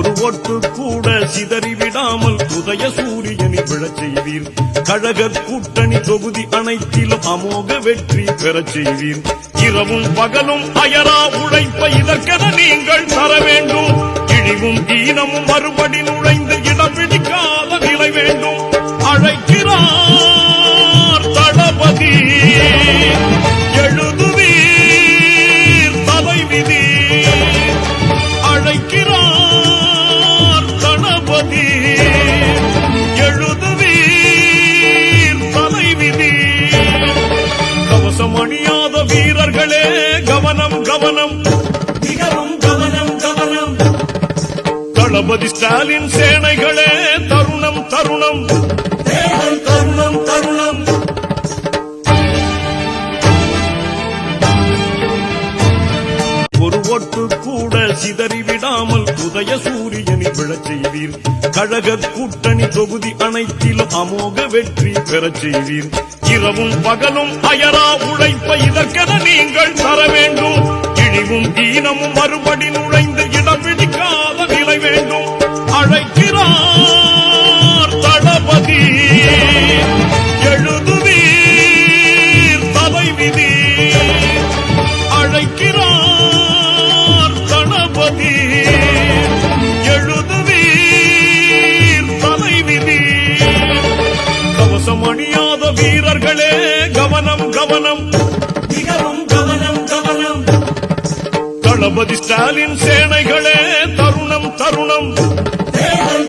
ஒரு ஒட்டு கூட சிதறிவிடாமல் உதய சூரியனை விழச் செய்வீர். கழக கூட்டணி தொகுதி அனைத்திலும் அமோக வெற்றி பெறச் செய்வீர். இரவும் பகலும் அயரா உழைப்ப இதற்கென நீங்கள் தர வேண்டும். இழிவும் ஈனமும் மறுபடி நுழை கவனம் கவனம். மிகவும் கவனம் கவனம். தளபதி ஸ்டாலின் சேனைகளே ஒரு ஒட்டு கூட சிதறிவிடாமல் உதய சூரியனை விழச் செய்வீர். கழக கூட்டணி தொகுதி அனைத்திலும் அமோக வெற்றி பெறச் செய்வீர். இரவும் பகலும் அயரா உழைப்ப இதற்கென நீங்கள் தர வேண்டும். இழிவும் ஈனமும் மறுபடி நுழைந்து இடம் அணியாத வீரர்களே கவனம் கவனம். மிகவும் கவனம் கவனம். தளபதி ஸ்டாலின் சேனை